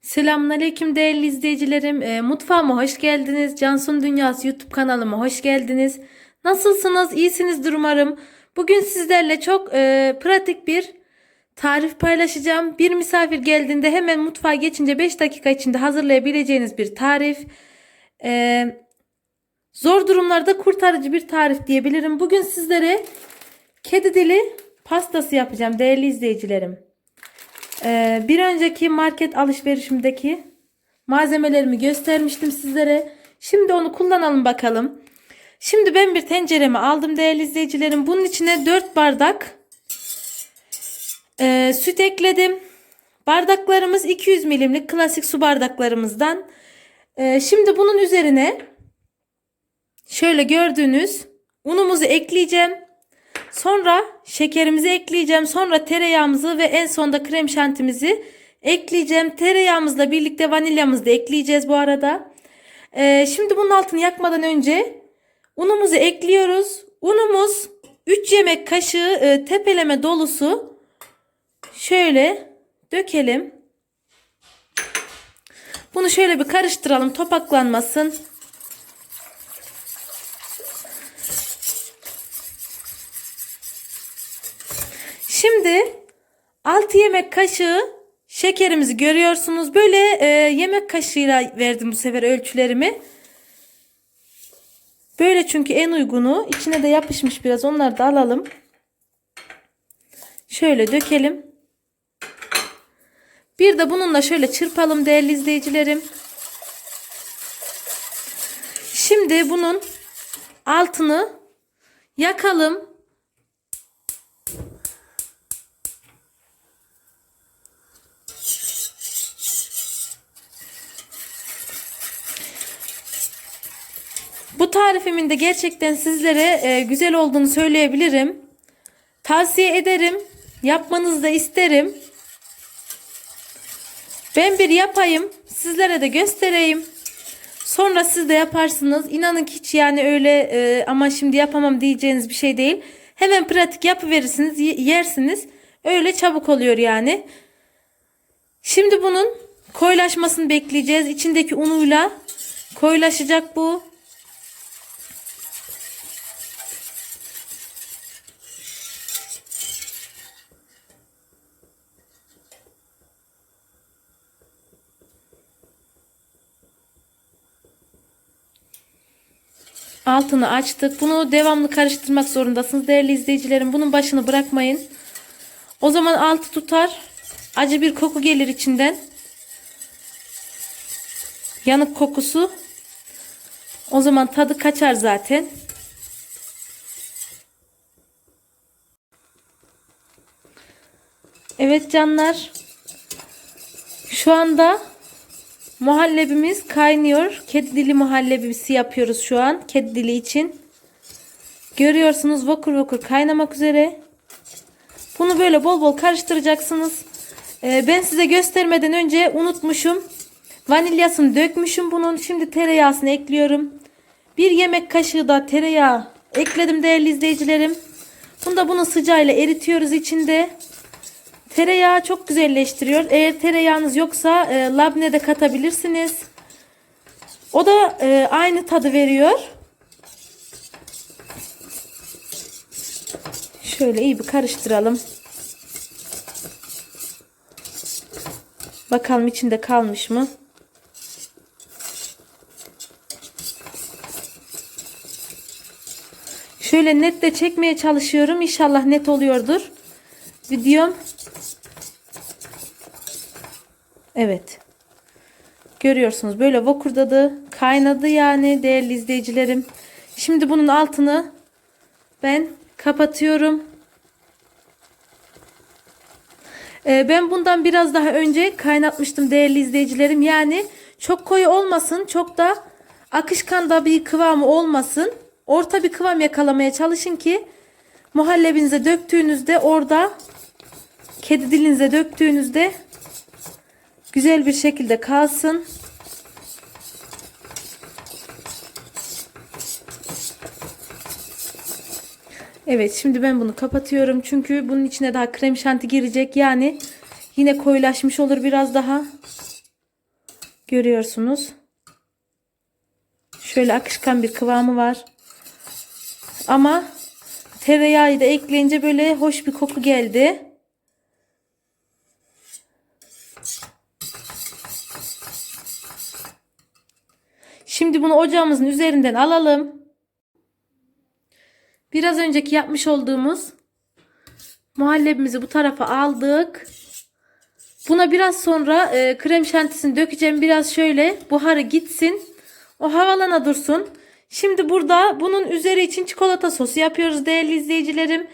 Selamünaleyküm değerli izleyicilerim. E, mutfağıma hoş geldiniz. Cansun Dünyası YouTube kanalıma hoş geldiniz. Nasılsınız? İyisinizdir umarım. Bugün sizlerle çok e, pratik bir tarif paylaşacağım. Bir misafir geldiğinde hemen mutfağa geçince 5 dakika içinde hazırlayabileceğiniz bir tarif. E, zor durumlarda kurtarıcı bir tarif diyebilirim. Bugün sizlere kedi dili pastası yapacağım değerli izleyicilerim. Ee, bir önceki market alışverişimdeki malzemelerimi göstermiştim sizlere. Şimdi onu kullanalım bakalım. Şimdi ben bir tenceremi aldım değerli izleyicilerim. Bunun içine 4 bardak e, süt ekledim. Bardaklarımız 200 milimlik klasik su bardaklarımızdan. E, şimdi bunun üzerine şöyle gördüğünüz unumuzu ekleyeceğim. Sonra şekerimizi ekleyeceğim. Sonra tereyağımızı ve en sonda krem şantimizi ekleyeceğim. Tereyağımızla birlikte vanilyamızı da ekleyeceğiz bu arada. Ee, şimdi bunun altını yakmadan önce unumuzu ekliyoruz. Unumuz 3 yemek kaşığı e, tepeleme dolusu şöyle dökelim. Bunu şöyle bir karıştıralım topaklanmasın. Şimdi 6 yemek kaşığı şekerimizi görüyorsunuz. Böyle e, yemek kaşığıyla verdim bu sefer ölçülerimi. Böyle çünkü en uygunu. İçine de yapışmış biraz. Onları da alalım. Şöyle dökelim. Bir de bununla şöyle çırpalım değerli izleyicilerim. Şimdi bunun altını yakalım. Bu tarifimin de gerçekten sizlere e, güzel olduğunu söyleyebilirim. Tavsiye ederim. Yapmanızı da isterim. Ben bir yapayım. Sizlere de göstereyim. Sonra siz de yaparsınız. İnanın ki hiç yani öyle e, ama şimdi yapamam diyeceğiniz bir şey değil. Hemen pratik yapıverirsiniz, yersiniz. Öyle çabuk oluyor yani. Şimdi bunun koyulaşmasını bekleyeceğiz. İçindeki unuyla koyulaşacak bu. Altını açtık. Bunu devamlı karıştırmak zorundasınız değerli izleyicilerim. Bunun başını bırakmayın. O zaman altı tutar. Acı bir koku gelir içinden. Yanık kokusu. O zaman tadı kaçar zaten. Evet canlar. Şu anda Muhallebimiz kaynıyor. Kedi dili muhallebisi yapıyoruz şu an. Kedi dili için. Görüyorsunuz vakur vakur kaynamak üzere. Bunu böyle bol bol karıştıracaksınız. Ee, ben size göstermeden önce unutmuşum. Vanilyasını dökmüşüm bunun. Şimdi tereyağısını ekliyorum. Bir yemek kaşığı da tereyağı ekledim değerli izleyicilerim. Bunu da bunun sıcağıyla eritiyoruz içinde. Tereyağı çok güzelleştiriyor. Eğer tereyağınız yoksa e, labne de katabilirsiniz. O da e, aynı tadı veriyor. Şöyle iyi bir karıştıralım. Bakalım içinde kalmış mı? Şöyle net de çekmeye çalışıyorum. İnşallah net oluyordur. Videom Evet. Görüyorsunuz böyle vakurdadı. Kaynadı yani değerli izleyicilerim. Şimdi bunun altını ben kapatıyorum. Ee, ben bundan biraz daha önce kaynatmıştım değerli izleyicilerim. Yani çok koyu olmasın. Çok da akışkan da bir kıvamı olmasın. Orta bir kıvam yakalamaya çalışın ki muhallebinize döktüğünüzde orada kedi dilinize döktüğünüzde güzel bir şekilde kalsın. Evet şimdi ben bunu kapatıyorum. Çünkü bunun içine daha krem şanti girecek. Yani yine koyulaşmış olur biraz daha. Görüyorsunuz. Şöyle akışkan bir kıvamı var. Ama tereyağı da ekleyince böyle hoş bir koku geldi. Şimdi bunu ocağımızın üzerinden alalım. Biraz önceki yapmış olduğumuz muhallebimizi bu tarafa aldık. Buna biraz sonra e, krem şantisini dökeceğim. Biraz şöyle buharı gitsin. O havalana dursun. Şimdi burada bunun üzeri için çikolata sosu yapıyoruz değerli izleyicilerim.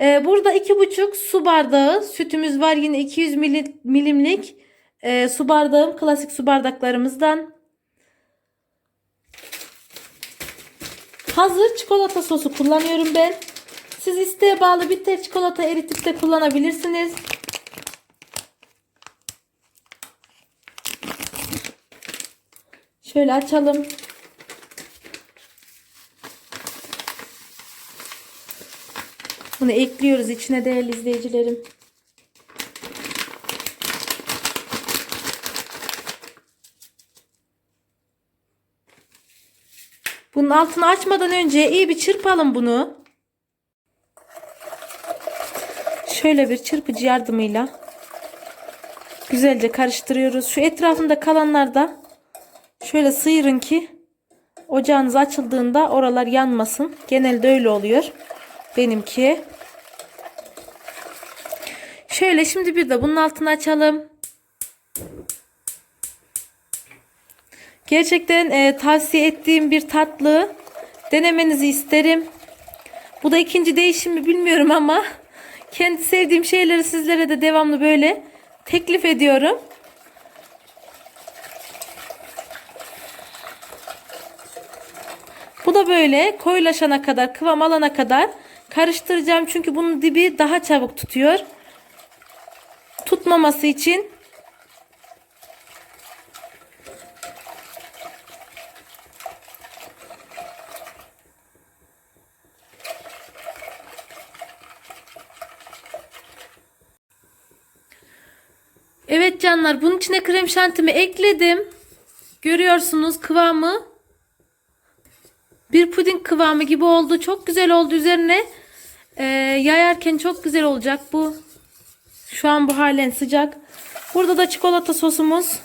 E, burada iki buçuk su bardağı sütümüz var. Yine 200 mili- milimlik e, su bardağım. Klasik su bardaklarımızdan. Hazır çikolata sosu kullanıyorum ben. Siz isteğe bağlı bitter çikolata eritip de kullanabilirsiniz. Şöyle açalım. Bunu ekliyoruz içine değerli izleyicilerim. Bunun altını açmadan önce iyi bir çırpalım bunu. Şöyle bir çırpıcı yardımıyla güzelce karıştırıyoruz. Şu etrafında kalanlar da şöyle sıyırın ki ocağınız açıldığında oralar yanmasın. Genelde öyle oluyor. Benimki. Şöyle şimdi bir de bunun altını açalım. Gerçekten e, tavsiye ettiğim bir tatlı. Denemenizi isterim. Bu da ikinci değişim mi bilmiyorum ama kendi sevdiğim şeyleri sizlere de devamlı böyle teklif ediyorum. Bu da böyle koyulaşana kadar, kıvam alana kadar karıştıracağım. Çünkü bunun dibi daha çabuk tutuyor. Tutmaması için Evet canlar bunun içine krem şantimi ekledim. Görüyorsunuz kıvamı. Bir puding kıvamı gibi oldu. Çok güzel oldu. Üzerine e, yayarken çok güzel olacak bu. Şu an bu halen sıcak. Burada da çikolata sosumuz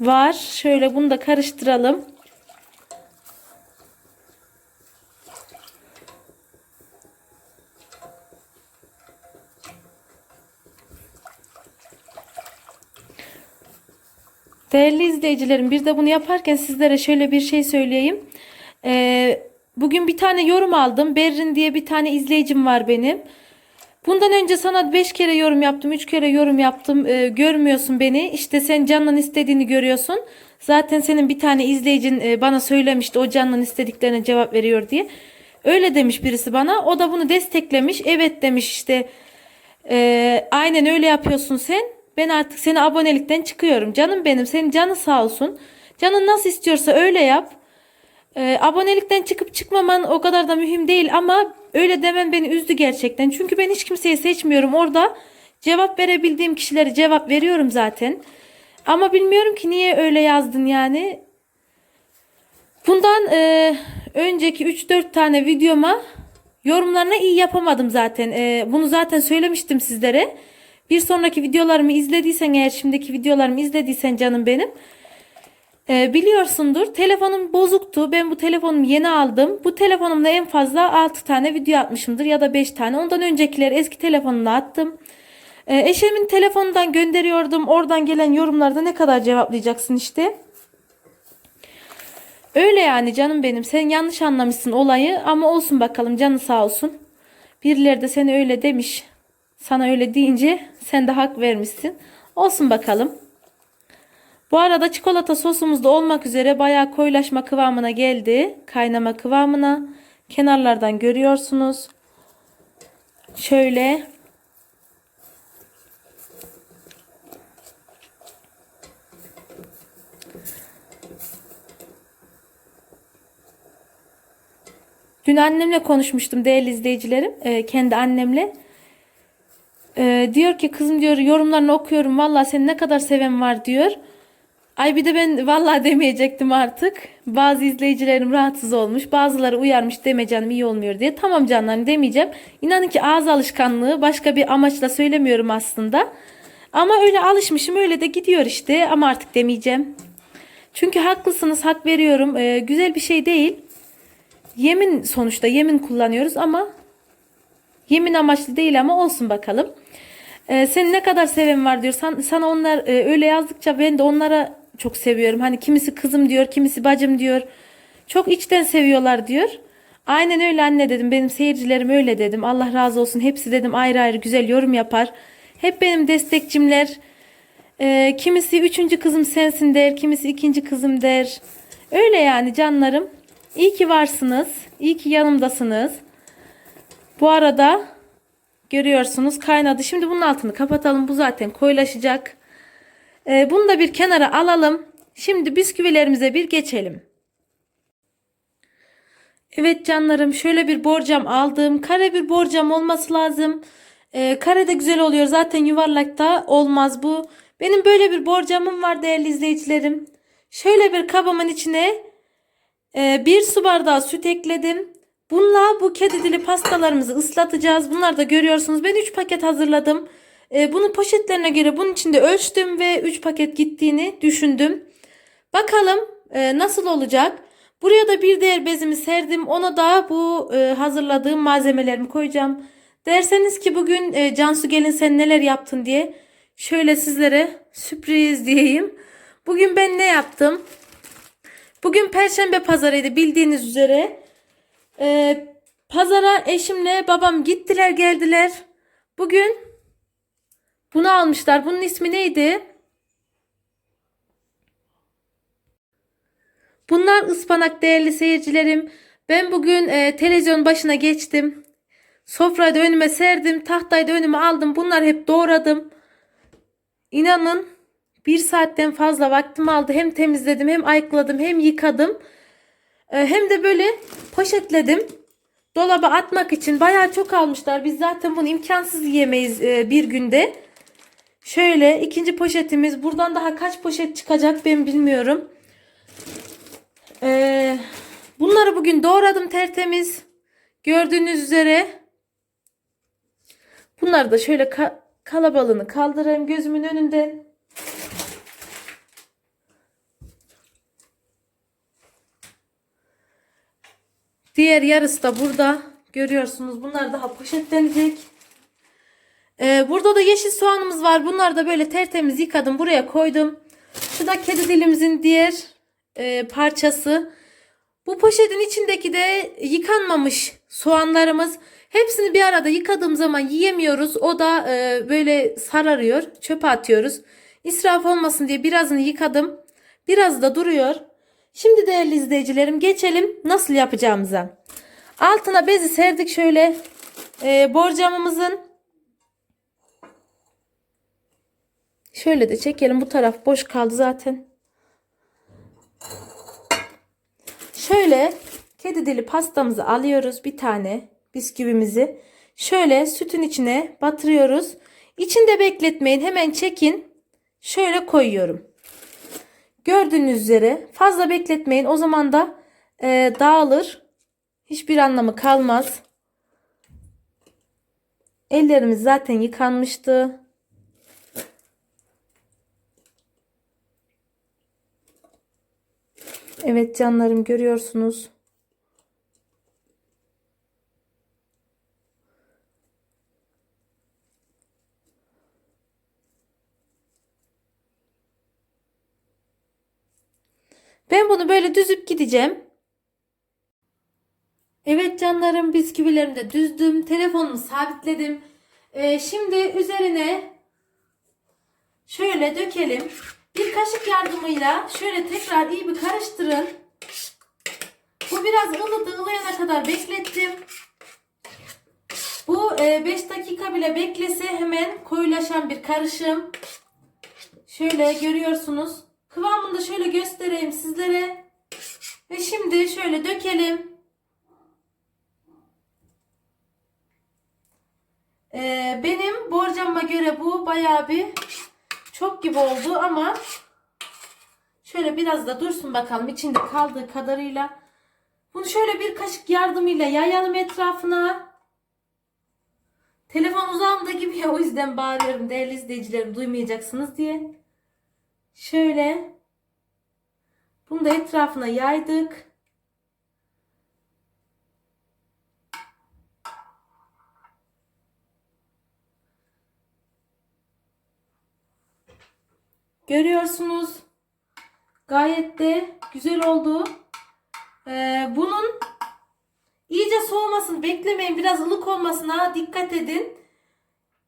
var. Şöyle bunu da karıştıralım. Değerli izleyicilerim bir de bunu yaparken sizlere şöyle bir şey söyleyeyim. Ee, bugün bir tane yorum aldım. Berrin diye bir tane izleyicim var benim. Bundan önce sana 5 kere yorum yaptım, 3 kere yorum yaptım. Ee, görmüyorsun beni. İşte sen canın istediğini görüyorsun. Zaten senin bir tane izleyicin e, bana söylemişti o canın istediklerine cevap veriyor diye. Öyle demiş birisi bana. O da bunu desteklemiş. Evet demiş işte. Ee, aynen öyle yapıyorsun sen. Ben artık seni abonelikten çıkıyorum. Canım benim. Senin canı sağ olsun. Canın nasıl istiyorsa öyle yap. Ee, abonelikten çıkıp çıkmaman o kadar da mühim değil ama öyle demen beni üzdü gerçekten. Çünkü ben hiç kimseyi seçmiyorum. Orada cevap verebildiğim kişilere cevap veriyorum zaten. Ama bilmiyorum ki niye öyle yazdın yani. Bundan e, önceki 3-4 tane videoma yorumlarına iyi yapamadım zaten. E, bunu zaten söylemiştim sizlere. Bir sonraki videolarımı izlediysen eğer şimdiki videolarımı izlediysen canım benim. e, biliyorsundur telefonum bozuktu. Ben bu telefonumu yeni aldım. Bu telefonumda en fazla 6 tane video atmışımdır ya da 5 tane. Ondan öncekileri eski telefonumda attım. E, eşimin telefonundan gönderiyordum. Oradan gelen yorumlarda ne kadar cevaplayacaksın işte. Öyle yani canım benim. Sen yanlış anlamışsın olayı ama olsun bakalım canı sağ olsun. Birileri de seni öyle demiş. Sana öyle deyince sen de hak vermişsin. Olsun bakalım. Bu arada çikolata sosumuz da olmak üzere bayağı koyulaşma kıvamına geldi. Kaynama kıvamına. Kenarlardan görüyorsunuz. Şöyle. Dün annemle konuşmuştum değerli izleyicilerim. Ee, kendi annemle. Ee, diyor ki kızım diyor yorumlarını okuyorum. Vallahi seni ne kadar seven var diyor. Ay bir de ben vallahi demeyecektim artık. Bazı izleyicilerim rahatsız olmuş. Bazıları uyarmış deme iyi olmuyor diye. Tamam canlarım demeyeceğim. İnanın ki ağız alışkanlığı başka bir amaçla söylemiyorum aslında. Ama öyle alışmışım öyle de gidiyor işte ama artık demeyeceğim. Çünkü haklısınız hak veriyorum. Ee, güzel bir şey değil. Yemin sonuçta yemin kullanıyoruz ama yemin amaçlı değil ama olsun bakalım. Seni ne kadar seven var diyor. San- sana onlar e, öyle yazdıkça ben de onlara çok seviyorum. Hani kimisi kızım diyor, kimisi bacım diyor. Çok içten seviyorlar diyor. Aynen öyle anne dedim. Benim seyircilerim öyle dedim. Allah razı olsun. Hepsi dedim ayrı ayrı güzel yorum yapar. Hep benim destekçimler. Ee, kimisi üçüncü kızım sensin der, kimisi ikinci kızım der. Öyle yani canlarım. İyi ki varsınız. İyi ki yanımdasınız. Bu arada görüyorsunuz kaynadı. Şimdi bunun altını kapatalım. Bu zaten koyulaşacak. Ee, bunu da bir kenara alalım. Şimdi bisküvilerimize bir geçelim. Evet canlarım şöyle bir borcam aldım. Kare bir borcam olması lazım. Ee, kare de güzel oluyor. Zaten yuvarlakta olmaz bu. Benim böyle bir borcamım var değerli izleyicilerim. Şöyle bir kabımın içine e, bir su bardağı süt ekledim. Bununla bu kedi dili pastalarımızı ıslatacağız. Bunlar da görüyorsunuz. Ben 3 paket hazırladım. E, bunu poşetlerine göre bunun içinde ölçtüm ve 3 paket gittiğini düşündüm. Bakalım e, nasıl olacak. Buraya da bir diğer bezimi serdim. Ona da bu e, hazırladığım malzemelerimi koyacağım. Derseniz ki bugün e, Cansu gelin sen neler yaptın diye şöyle sizlere sürpriz diyeyim. Bugün ben ne yaptım? Bugün Perşembe pazarıydı bildiğiniz üzere. E, pazara eşimle babam gittiler geldiler. Bugün bunu almışlar. Bunun ismi neydi? Bunlar ıspanak değerli seyircilerim. Ben bugün e, televizyon başına geçtim. Sofrayı da önüme serdim. Tahtayı da önüme aldım. Bunları hep doğradım. İnanın bir saatten fazla vaktim aldı. Hem temizledim hem ayıkladım hem yıkadım. E, hem de böyle poşetledim. Dolaba atmak için bayağı çok almışlar. Biz zaten bunu imkansız yiyemeyiz e, bir günde. Şöyle ikinci poşetimiz. Buradan daha kaç poşet çıkacak ben bilmiyorum. Ee, bunları bugün doğradım tertemiz. Gördüğünüz üzere. Bunları da şöyle ka- kalabalığını kaldırayım gözümün önünden. Diğer yarısı da burada. Görüyorsunuz bunlar daha poşetlenecek. Ee, burada da yeşil soğanımız var. Bunları da böyle tertemiz yıkadım. Buraya koydum. Şu da kedi dilimizin diğer e, parçası. Bu poşetin içindeki de yıkanmamış soğanlarımız. Hepsini bir arada yıkadığım zaman yiyemiyoruz. O da e, böyle sararıyor. Çöpe atıyoruz. İsraf olmasın diye birazını yıkadım. Biraz da duruyor. Şimdi değerli izleyicilerim geçelim nasıl yapacağımıza. Altına bezi serdik şöyle e, borcamımızın. Şöyle de çekelim bu taraf boş kaldı zaten. Şöyle kedi dili pastamızı alıyoruz bir tane bisküvimizi. Şöyle sütün içine batırıyoruz. İçinde bekletmeyin hemen çekin. Şöyle koyuyorum. Gördüğünüz üzere fazla bekletmeyin. O zaman da e, dağılır. Hiçbir anlamı kalmaz. Ellerimiz zaten yıkanmıştı. Evet canlarım görüyorsunuz. Ben bunu böyle düzüp gideceğim. Evet canlarım bisküvilerimi de düzdüm. Telefonumu sabitledim. Ee, şimdi üzerine şöyle dökelim. Bir kaşık yardımıyla şöyle tekrar iyi bir karıştırın. Bu biraz ılıdı. ılıyana kadar beklettim. Bu 5 dakika bile beklese hemen koyulaşan bir karışım. Şöyle görüyorsunuz. Kıvamını da şöyle göstereyim sizlere. Ve şimdi şöyle dökelim. Ee, benim borcama göre bu bayağı bir çok gibi oldu ama şöyle biraz da dursun bakalım içinde kaldığı kadarıyla. Bunu şöyle bir kaşık yardımıyla yayalım etrafına. Telefon uzağımda gibi ya o yüzden bağırıyorum değerli izleyicilerim duymayacaksınız diye. Şöyle bunu da etrafına yaydık. Görüyorsunuz. Gayet de güzel oldu. Ee, bunun iyice soğumasını beklemeyin. Biraz ılık olmasına dikkat edin.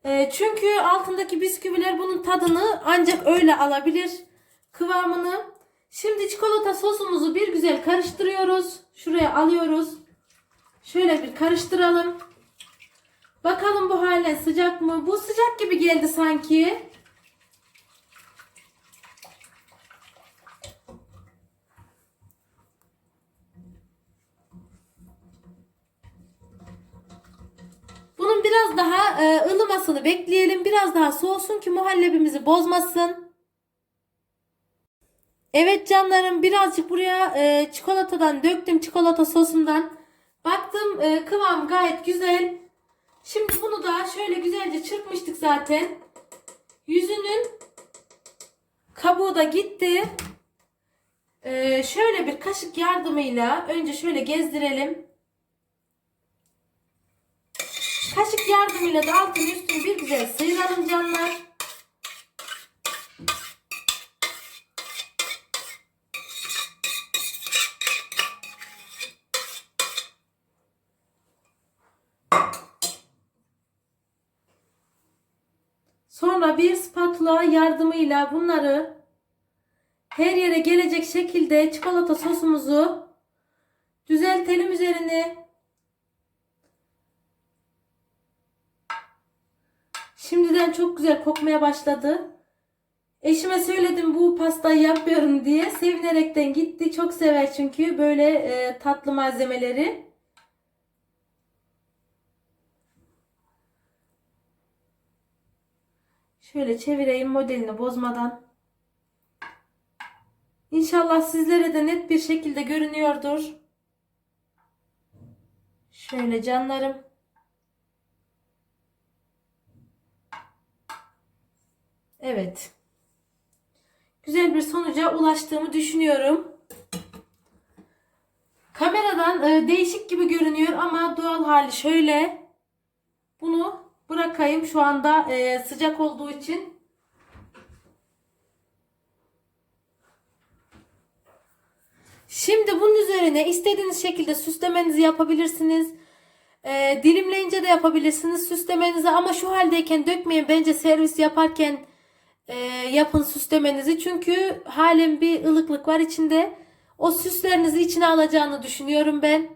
Ee, çünkü altındaki bisküviler bunun tadını ancak öyle alabilir kıvamını. Şimdi çikolata sosumuzu bir güzel karıştırıyoruz. Şuraya alıyoruz. Şöyle bir karıştıralım. Bakalım bu halen sıcak mı? Bu sıcak gibi geldi sanki. Bunun biraz daha e, ılımasını bekleyelim. Biraz daha soğusun ki muhallebimizi bozmasın. Evet canlarım birazcık buraya e, çikolatadan döktüm çikolata sosundan. Baktım e, kıvam gayet güzel. Şimdi bunu da şöyle güzelce çırpmıştık zaten. Yüzünün kabuğu da gitti. E, şöyle bir kaşık yardımıyla önce şöyle gezdirelim. Kaşık yardımıyla da altını üstünü bir güzel sıyıralım canlar. Sonra bir spatula yardımıyla bunları her yere gelecek şekilde çikolata sosumuzu düzeltelim üzerine. Şimdiden çok güzel kokmaya başladı. Eşime söyledim bu pastayı yapıyorum diye. Sevinerekten gitti. Çok sever çünkü böyle e, tatlı malzemeleri. Şöyle çevireyim modelini bozmadan. İnşallah sizlere de net bir şekilde görünüyordur. Şöyle canlarım. Evet. Güzel bir sonuca ulaştığımı düşünüyorum. Kameradan e, değişik gibi görünüyor ama doğal hali şöyle. Bunu bırakayım şu anda e, sıcak olduğu için. Şimdi bunun üzerine istediğiniz şekilde süslemenizi yapabilirsiniz. E, dilimleyince de yapabilirsiniz süslemenizi ama şu haldeyken dökmeyin. Bence servis yaparken e, yapın süslemenizi. Çünkü halen bir ılıklık var içinde. O süslerinizi içine alacağını düşünüyorum ben.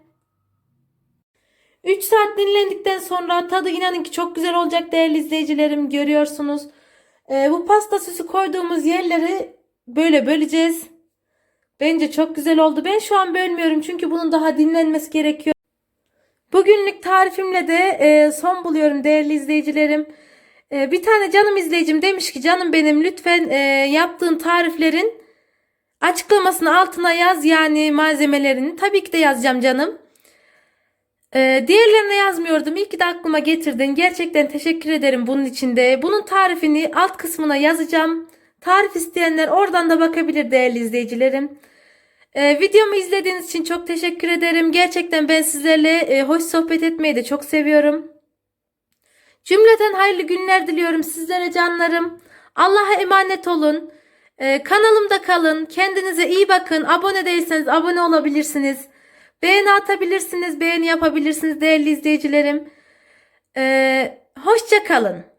3 saat dinlendikten sonra tadı inanın ki çok güzel olacak değerli izleyicilerim görüyorsunuz. E, bu pasta süsü koyduğumuz yerleri böyle böleceğiz. Bence çok güzel oldu. Ben şu an bölmüyorum çünkü bunun daha dinlenmesi gerekiyor. Bugünlük tarifimle de e, son buluyorum değerli izleyicilerim. E, bir tane canım izleyicim demiş ki canım benim lütfen e, yaptığın tariflerin açıklamasını altına yaz yani malzemelerini. Tabii ki de yazacağım canım. E, diğerlerine yazmıyordum. İyi ki de aklıma getirdin. Gerçekten teşekkür ederim bunun için de. Bunun tarifini alt kısmına yazacağım. Tarif isteyenler oradan da bakabilir değerli izleyicilerim. Ee, videomu izlediğiniz için çok teşekkür ederim. Gerçekten ben sizlerle e, hoş sohbet etmeyi de çok seviyorum. Cümleten hayırlı günler diliyorum sizlere canlarım. Allah'a emanet olun. Ee, kanalımda kalın. Kendinize iyi bakın. Abone değilseniz abone olabilirsiniz. Beğeni atabilirsiniz. Beğeni yapabilirsiniz değerli izleyicilerim. Ee, hoşça kalın.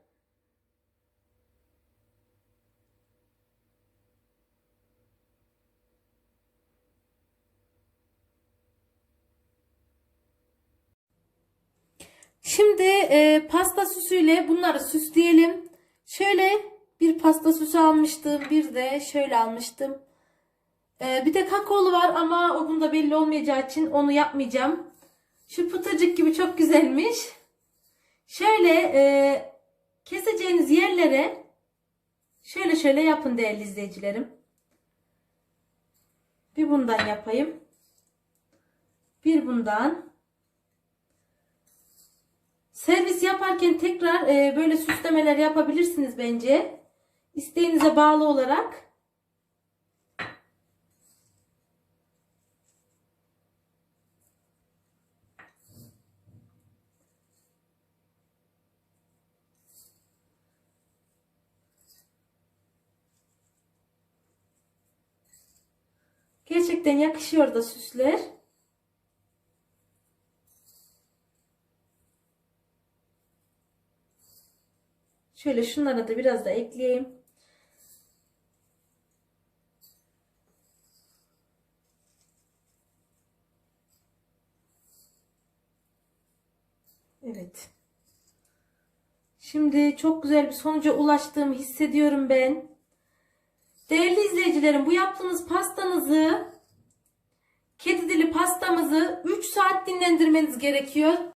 Şimdi e, pasta süsüyle bunları süsleyelim. Şöyle bir pasta süsü almıştım. Bir de şöyle almıştım. E, bir de kakaolu var ama o bunda belli olmayacağı için onu yapmayacağım. Şu pıtırcık gibi çok güzelmiş. Şöyle e, keseceğiniz yerlere şöyle şöyle yapın değerli izleyicilerim. Bir bundan yapayım. Bir bundan. Servis yaparken tekrar e, böyle süslemeler yapabilirsiniz bence. İsteğinize bağlı olarak. Gerçekten yakışıyor da süsler. Şöyle şunlara da biraz da ekleyeyim. Evet. Şimdi çok güzel bir sonuca ulaştığımı hissediyorum ben. Değerli izleyicilerim bu yaptığınız pastanızı kedi dili pastamızı 3 saat dinlendirmeniz gerekiyor.